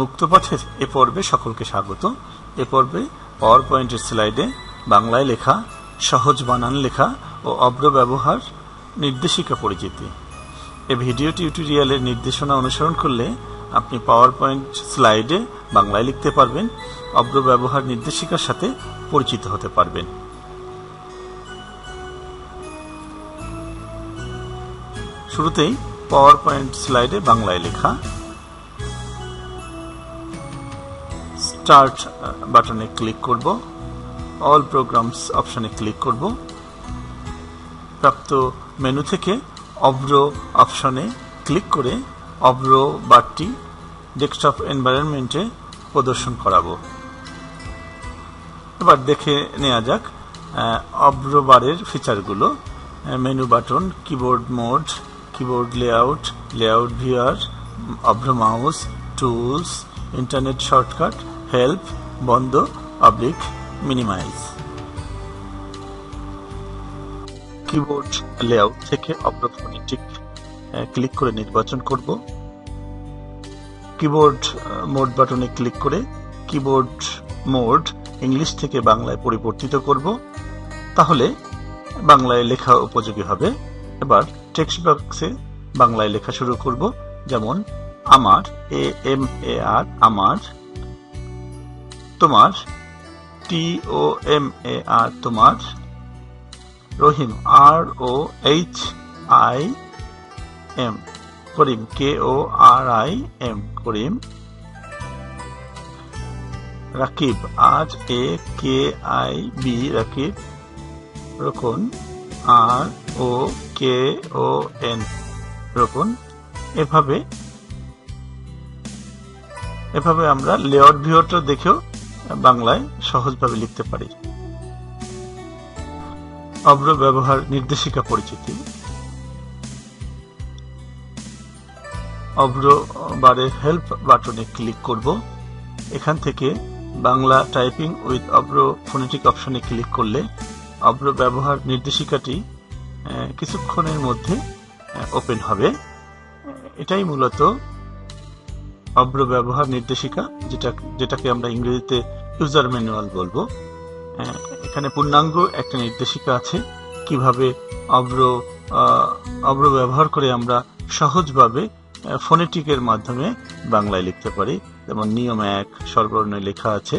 মুক্তপাঠের এ পর্বে সকলকে স্বাগত এ পর্বে পাওয়ার পয়েন্টের স্লাইডে বাংলায় লেখা, সহজ বানান লেখা ও অব্র ব্যবহার, নির্দেশিকা পরিচিতি। এ ভিডিও টিউটোরিয়ালের নির্দেশনা অনুসরণ করলে আপনি পাওয়ার পয়েন্ট স্লাইডে বাংলায় লিখতে পারবেন, অব্র ব্যবহার নির্দেশিকার সাথে পরিচিত হতে পারবেন। শুরুতেই পাওয়ার পয়েন্ট স্লাইডে বাংলায় লেখা স্টার্ট বাটনে ক্লিক করব। অল প্রোগ্রামস অপশনে ক্লিক করব। প্রাপ্ত মেনু থেকে অব্র অপশনে ক্লিক করে অব্র বারটি ডেস্কটপ এনভায়রনমেন্টে প্রদর্শন করাবো। এবার দেখে নেওয়া যাক অব্র বারের ফিচারগুলো menu button keyboard mode keyboard layout layout viewer Avro mouse tools internet shortcut help বন্ধ অবলিক মিনিমাইজ কিবোর্ড লেআউট থেকে অব্রফোনেটিক ক্লিক করে নির্বাচন করব। কিবোর্ড মোড বাটনে ক্লিক করে কিবোর্ড মোড ইংলিশ থেকে বাংলায় পরিবর্তিত করব। তাহলে বাংলায় লেখা উপযোগী হবে। এবার টেক্সট বক্সে বাংলায় লেখা শুরু করব। যেমন, আমার এ এম এ আর আমার তোমার? টি ও এম এ আর তোমার? Rahim R O H I M Karim K O R I M Karim. Rakib R A K I B Rakib. Rokun R O K O N Rokun. এভাবে এভাবে আমরা layout ভিউটা দেখেও বাংলায় সহজভাবে লিখতে পারি। অব্র ব্যবহার নির্দেশিকা পরিচিতি। অব্র বারের হেল্প বাটনে ক্লিক করব। এখান থেকে Bangla typing with Avro phonetic অপশনে ক্লিক করলে অব্র ব্যবহার নির্দেশিকাটি কিছুক্ষণের মধ্যে ওপেন হবে। এটাই মূলত অব্র ব্যবহার নির্দেশিকা, যেটা, যেটাকে আমরা ইংরেজিতে ইউজার ম্যানুয়াল বলব। এখানে পূর্ণাঙ্গ একটা নির্দেশিকা আছে, কীভাবে অব্র অব্র ব্যবহার করে আমরা সহজভাবে ফোনেটিকের মাধ্যমে বাংলায় লিখতে পারি। যেমন নিয়ম এক সর্বর্ণে লেখা আছে।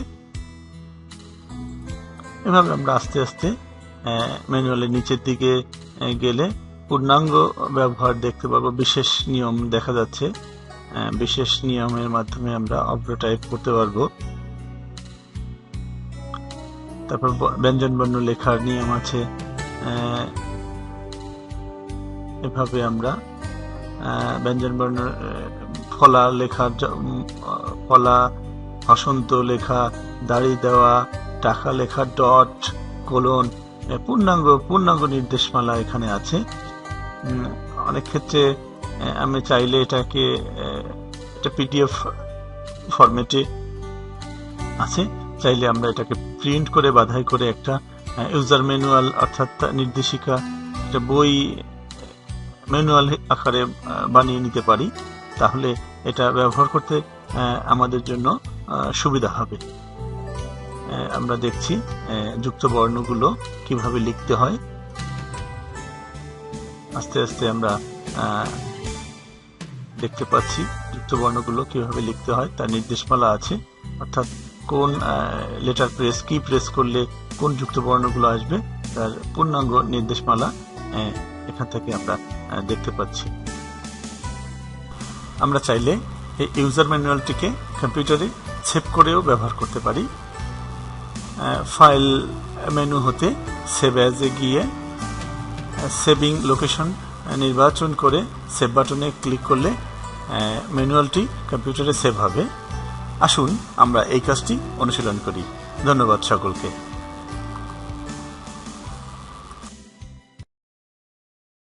এভাবে আমরা আস্তে আস্তে ম্যানুয়ালের নিচের দিকে গেলে পূর্ণাঙ্গ ব্যবহার দেখতে পাবো। বিশেষ নিয়ম দেখা যাচ্ছে। বিশেষ নিয়মের মাধ্যমে আমরা অব্র টাইপ করতে পারব। তারপর ব্যঞ্জন বর্ণ লেখার নিয়ম আছে। এভাবে আমরা ব্যঞ্জন বর্ণ ফলা লেখার ফলা, হসন্ত লেখা, দাড়ি দেওয়া, টাকা লেখা, ডট, কোলন পূর্ণাঙ্গ পূর্ণাঙ্গ নির্দেশমালা এখানে আছে। অনেক ক্ষেত্রে আমি চাইলে এটাকে একটা পিডিএফ ফরম্যাটে আছে। চাইলে আমরা এটাকে প্রিন্ট করে, বাধাই করে একটা ইউজার ম্যানুয়াল অর্থাৎ নির্দেশিকা, একটা বই ম্যানুয়াল আকারে বানিয়ে নিতে পারি। তাহলে এটা ব্যবহার করতে আমাদের জন্য সুবিধা হবে। আমরা দেখছি যুক্ত বর্ণগুলো কীভাবে লিখতে হয়। আস্তে আস্তে আমরা দেখতে পাচ্ছি যুক্ত বর্ণগুলো কীভাবে লিখতে হয়, তার নির্দেশমালা আছে। অর্থাৎ কোন লেটার প্রেস কি প্রেস করলে কোন যুক্ত বর্ণগুলো আসবে, তার পূর্ণাঙ্গ নির্দেশমালা এখান থেকে আমরা দেখতে পাচ্ছি। আমরা চাইলে এই ইউজার ম্যানুয়ালটিকে কম্পিউটারে সেভ করেও ব্যবহার করতে পারি। ফাইল মেনু হতে সেভ অ্যাজে গিয়ে সেভিং লোকেশন নির্বাচন করে সেভ বাটনে ক্লিক করলে ম্যানুয়ালটি কম্পিউটারে সেভ হবে। আসুন আমরা এই কাজটি অনুশীলন করি। ধন্যবাদ সকলকে।